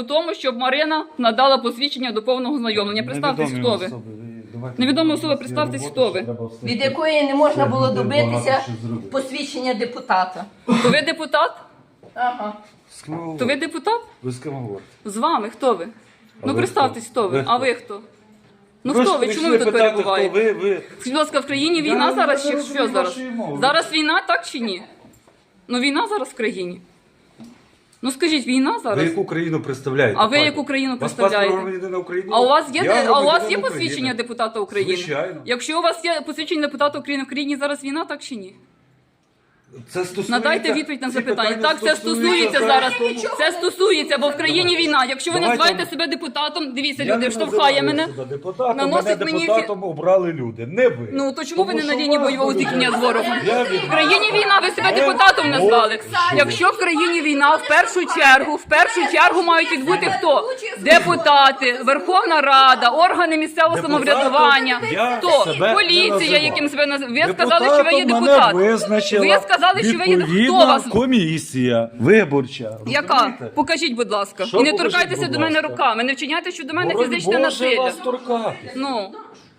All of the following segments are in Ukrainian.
по тому, щоб Марина надала посвідчення до повного знайомлення. Представтесь, хто ви. Невідома особа, представтесь, хто ви. від якої не можна було добитися посвідчення депутата. То ви депутат? Ага. То ви депутат? Ви з ким говорите? З вами хто ви? Ну представтесь, хто? ви. А ви хто? Ну хто ви? Чому ви тут перебуваєте? ви. Будь ласка, в країні війна зараз чи що зараз? Зараз війна, так чи ні? Ну війна зараз в країні. Ну скажіть, війна Ви зараз? яку країну представляєте? А ви пані? яку країну вас представляєте? паспорт громадянина України? А у вас є Я а у вас громадянин є України. посвідчення депутата України? Звичайно. Якщо у вас є посвідчення депутата України в країні зараз війна, так чи ні? Це стосується... Надайте відповідь на запитання. питання Так, це стосується зараз. Це стосується, бо в країні війна. Якщо ви Давайте- називаєте себе депутатом, дивіться, Я люди, не штовхає називаю мене. себе депутатом, наносить мене мені депутатом обрали люди, не ви. Ну то чому ви не Тому на що лінії вас бойового будуть- зіткнення з ворогом? Я від- В країні війна, ви себе депутатом назвали. Якщо в країні війна, в першу чергу, в першу чергу мають відбути хто? Депутати, Верховна Рада, органи місцевого Депутатом самоврядування. я Хто? себе не Поліція, називав. яким себе називали. Ви сказали, що ви є Депутатом депутат. Мене визначила Ви сказали, що ви є хто відповідна вас комісія виборча. Яка? розумієте? Покажіть, будь ласка. Що І не покажіть, торкайтеся будь до мене ласка? руками. Не вчиняйте щодо мене Боже, фізичне Боже, насилля. вас торкати. Ну,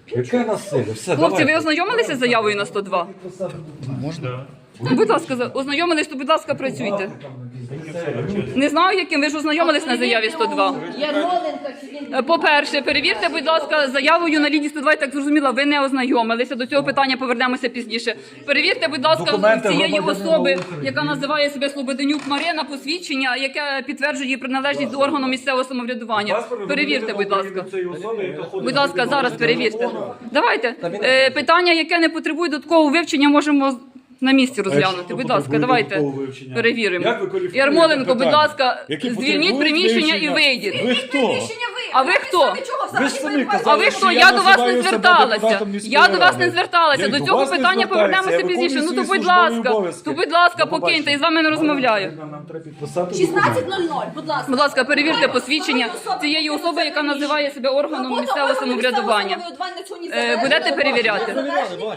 Яке насилля? Все, хлопці, ви давайте. ознайомилися з заявою на 102? Можна. Будь ласка, за- ознайомились, то будь ласка, працюйте. Не знаю, яким ви ж ознайомились на заяві 102. Ярмоленка чи він Е, По-перше, перевірте, будь ласка, заявою на лінії 102, я так зрозуміла, ви не ознайомилися. До цього питання повернемося пізніше. Перевірте, будь ласка, Документи цієї громадянина особи, України. яка називає себе Слободенюк Марина, посвідчення, яке підтверджує її приналежність до органу місцевого самоврядування. Перевірте, будь ласка. Будь ласка, зараз перевірте. Давайте. Е, питання, яке не потребує додаткового вивчення, можемо на місці розглянути. Будь ласка, давайте перевіримо. Ярмоленко, будь ласка, звільніть приміщення і вийдіть. Ви хто? А ви хто? Ви ж самі А ви що хто? Я до вас не називаю себе зверталася. депутатом міської Я до вас ради. не зверталася. До цього вас не питання звертаюся. повернемося пізніше. Ну то свої будь службові ласка, обов'язки. то будь ласка, До побачення. покиньте, і з вами не розмовляю. Нам треба підписати 16.00, будь ласка. Будь ласка, перевірте посвідчення цієї особи, яка називає себе органом місцевого самоврядування. Е, Будете перевіряти?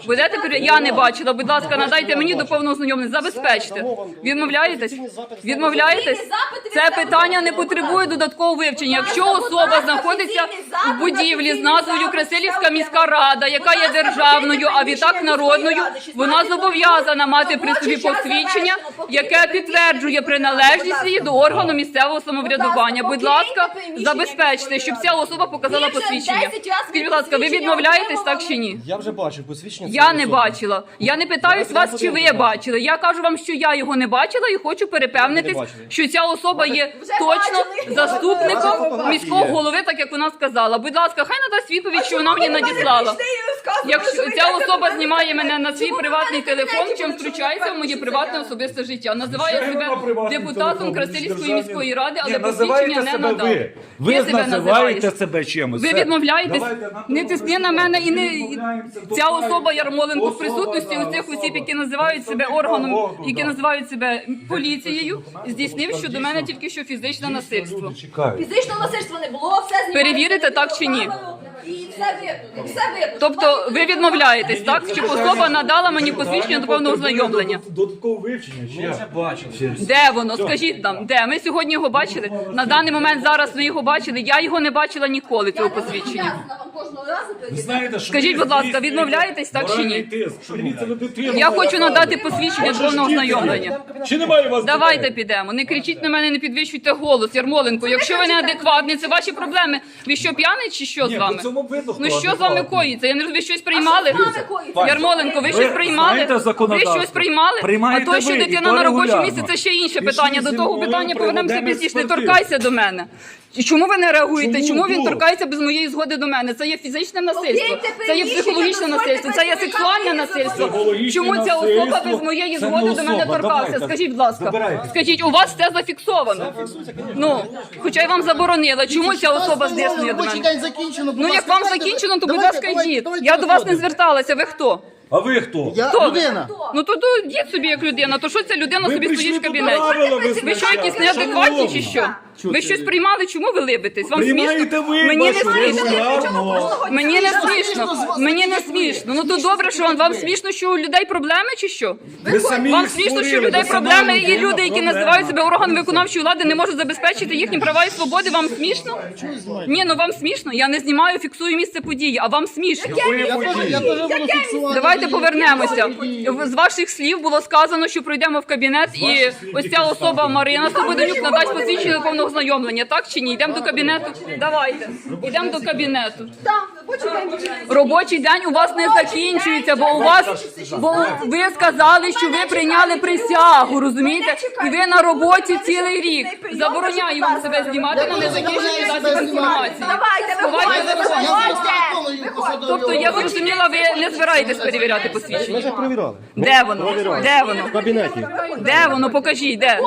Будете перевіряти? Я не бачила. Будь ласка, надайте мені до повного знайомлення. Забезпечте. Відмовляєтесь? Відмовляєтесь? Це питання не потребує додаткового вивчення. Якщо особа знаходиться в будівлі з назвою Красилівська міська рада, яка є державною, а відтак народною, вона зобов'язана мати при собі посвідчення, яке підтверджує приналежність її до органу місцевого самоврядування. Будь ласка, забезпечте, щоб ця особа показала посвідчення. Скажіть, будь ласка, ви відмовляєтесь так чи ні? Я вже бачив посвідчення. Я не бачила. Я не питаюсь вас, чи ви бачили. Я кажу вам, що я його не бачила і хочу перепевнитись, що ця особа є точно заступником міського голови, так як вона сказала. Будь ласка, хай надасть відповідь, що вона мені надіслала. Якщо ця особа знімає мене на свій приватний телефон, чим втручається в моє приватне особисте життя, називає себе депутатом Красилівської міської ради, але посвідчення не надав. Ви, називаєте себе чимось. Ви відмовляєтесь, на не тисни на мене і не ця особа Ярмоленко в присутності у цих осіб, які називають себе органом, які називають себе поліцією, здійснив щодо мене тільки що фізичне насильство. Фізичного насильства не було, все Перевірите, так чи ні? І все видно, все видно. Тобто ви відмовляєтесь, так? Щоб особа надала мені посвідчення до повного ознайомлення. Додаткове вивчення. чи Я. Де воно? Скажіть нам, де? Ми сьогодні його бачили. На даний момент зараз ми його бачили. Я його не бачила ніколи, цього посвідчення. вам кожного разу Ви знаєте, що Скажіть, будь ласка, відмовляєтесь, так чи ні? моральний на дитину. Я хочу надати посвідчення до повного ознайомлення. Чи немає у вас Давайте підемо. Не кричіть на мене, не підвищуйте голос, Ярмоленко. Якщо ви неадекватний, це ваші проблеми. Ви що, п'яний чи що з вами? Цьому видно, Ну що з вами адекватний. коїться? Я не розумію, щось приймали? що з вами коїться? Ярмоленко, ви щось приймали? знаєте Ви законодавство? щось приймали? А то, що ви, і дитина то на робочому регулярно. місці, це ще інше питання. До зі того мною питання повернемося проведемо пізніше. Не торкайся до мене. Чому ви не реагуєте? Чому? Чому він Ну? торкається без моєї згоди до мене? Це є фізичне насильство, це є психологічне насильство, це є сексуальне насильство. Чому ця особа без моєї згоди до мене торкався? Скажіть, будь ласка, скажіть, у вас це зафіксовано? Ну, хоча й вам заборонили. Чому ця особа здійснює до мене? Ну як вам закінчено, то будь ласка, йдіть. Я до вас не зверталася. Ви хто? А ви хто? Я Хто ви? людина. Ну то, йдіть собі як людина, то що ця людина Ви собі стоїть в кабінеті? Ви що, якісь неадекватні чи що? Ви щось приймали, чому ви либитесь? Вам Приймаєте смішно? ви Мені не смішно. Мені не смішно. Мені не смішно. Ну то добре, що вам, вам смішно, що у людей проблеми чи що? Ви самі Вам їх смішно, що у створили, людей ви сама проблеми, і людина, люди, які проблема. називають себе органом виконавчої влади, не можуть забезпечити їхні права і свободи. Вам смішно? Ні, ну вам смішно. Я не знімаю, фіксую місце події, а вам смішно. Я теж, буду фіксувати. Давайте повернемося. В- З ваших слів було сказано, що прийдемо в кабінет, і ось ця особа Марина Слободенюк надасть посвідчення повного знайомлення. Так чи ні? Йдемо до кабінету. Давайте. Йдемо до кабінету. Робочий день у вас не закінчується, бо у вас бо ви сказали, що ви прийняли присягу, розумієте? І ви на роботі цілий рік. Забороняю вам себе знімати на незакінченій дати інформації. Давайте, виходьте, Тобто я зрозуміла, ви не збираєтесь перевіряти Ми посвідчення. вже перевіряли. Де воно? Де воно? В кабінеті. Де воно? Покажіть, де?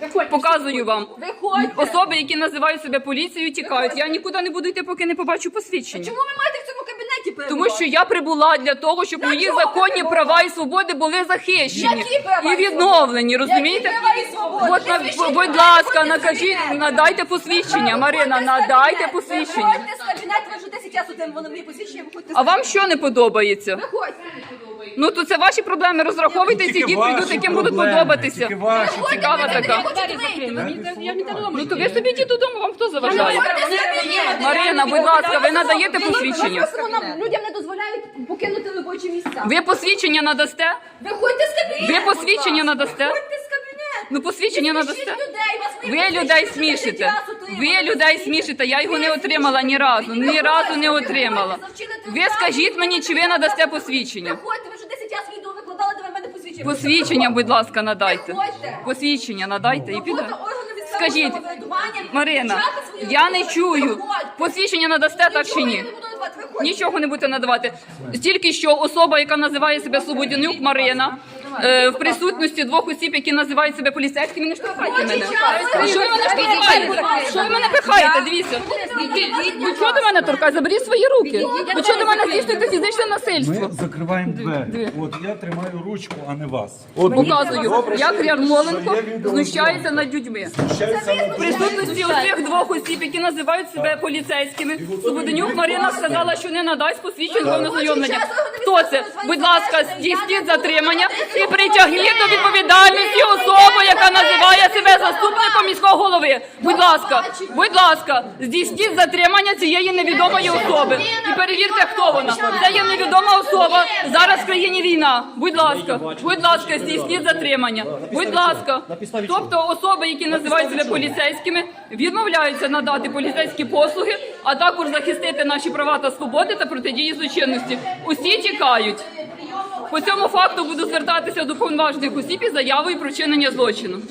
Виходьте. Показую вам. Виходьте. Особи, які називають себе поліцією, тікають. Я нікуди не буду йти, поки не побачу посвідчення. Чому ви маєте в цьому кабінеті перебувати? Тому що я прибула для того, щоб мої чого законні права і свободи були захищені Які права і і відновлені. Розумієте? Які права і свободи? От на- Підпишіть будь ласка, накажіть, надайте посвідчення. Марина, надайте посвідчення. Виходьте з кабінету, ви вже 10 разів один, воно мені посвідчення, виходьте з А вам кабінету. що не подобається? Виходьте. Ну то це ваші проблеми. Розраховуйтесь, Тільки ідіть, ваші прийдуть, яким будуть подобатися. Цікава така. Ну то ви собі йдіть додому, вам хто заважає? Марина, будь ласка, ви надаєте посвідчення? Людям не дозволяють покинути робочі місця. Ви посвідчення надасте? Виходьте з кабінету. Ви посвідчення надасте? Ну посвідчення надасте? людей, вас Ви людей смішите. 10 разів отримали. Ви людей смішите. Я його не отримала ні разу. Ні разу не отримала. Ви скажіть мені, чи ви надасте посвідчення? Виходьте, ви вже 10 разів відео викладали, де ви мене посвідчення. Посвідчення, будь ласка, надайте. Посвідчення надайте і піде. Органу місцевого Скажіть, Марина, я не чую. Посвідчення надасте так чи ні? Нічого не будете надавати. Тільки що особа, яка називає себе Слободянюк Марина, е, в присутності двох осіб, які називають себе поліцейськими, не штовхайте мене. А Що ви мене штовхаєте? Що ви мене пихаєте? Дивіться. Ви чого до мене торкаєте? Заберіть свої руки. Ви чого до мене здійснюєте фізичне насильство? Ми закриваємо двері. От я тримаю ручку, а не вас. От Показую, як Ярмоленко знущається над людьми. В присутності оцих двох осіб, які називають себе поліцейськими. Слободенюк Марина сказала, що не надасть посвідчень повне знайомлення. Хто це? Будь ласка, здійсніть затримання і притягніть до відповідальності особу, яка називає себе заступником міського голови. Будь ласка, будь ласка, здійсніть затримання цієї невідомої особи і перевірте, хто вона. Це є невідома особа. Зараз в країні війна. Будь ласка, будь ласка, здійсніть затримання. Будь ласка. Тобто особи, які називають себе поліцейськими, відмовляються надати поліцейські послуги, а також захистити наші права та свободи та протидії злочинності. Усі тікають. По цьому факту буду звертатися до повноважних осіб із заявою про чинення злочину.